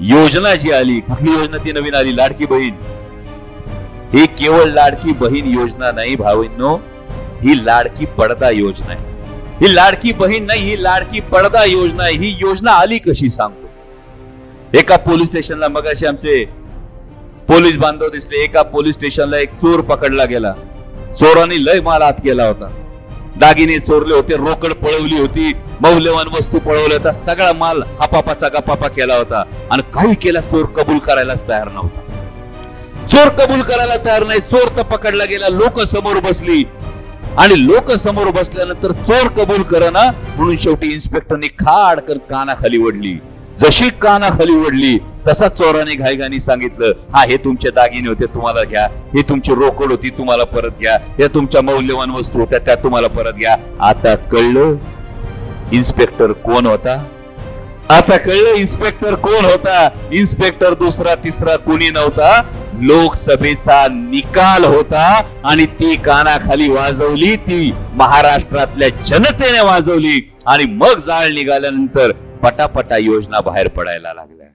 योजना जी आली, कुठली योजना ती नवीन आली? लाडकी बहीण. ही केवळ लाडकी बहीण योजना नाही भावींनो, ही लाडकी पडदा योजना आहे. ही लाडकी बहीण नाही, ही लाडकी पडदा योजना आहे. ही योजना आली कशी सांगतो? एका पोलीस स्टेशनला मगाशी आमचे पोलीस बांधव दिसले. एका पोलीस स्टेशनला एक चोर पकडला गेला. चोरांनी लय माल आत केला होता. दागिने चोरले होते रोकड पळवली होती मौल्यवान वस्तू पळवल्या होत्या सगळा माल हापापाचा गपापा केला होता. आणि काही केला चोर कबूल करायलाच तयार नव्हता. चोर कबूल करायला तयार नाही चोर तर पकडला गेला लोक समोर बसली. आणि लोक समोर बसल्यानंतर चोर कबूल करना म्हणून शेवटी इन्स्पेक्टरने खाडकन कानाखाली ओढली. जशी कानाखाली ओढली तसा चोराने घाईघाईने सांगितलं हा हे तुमचे दागिने होते तुम्हाला घ्या. हे तुमची रोकड होती तुम्हाला परत घ्या. या तुमच्या मौल्यवान वस्तू होत्या त्या तुम्हाला परत घ्या. आता कळलं इन्स्पेक्टर कोण होता? आता कळलं इन्स्पेक्टर कोण होता? इन्स्पेक्टर दुसरा तिसरा कोणी नव्हता? लोकसभेचा निकाल होता आणि ती कानाखाली वाजवली ती महाराष्ट्रातल्या जनतेने वाजवली आणि मग जाळ निघाल्यानंतर पटापटा योजना बाहेर पडायला लागल्या.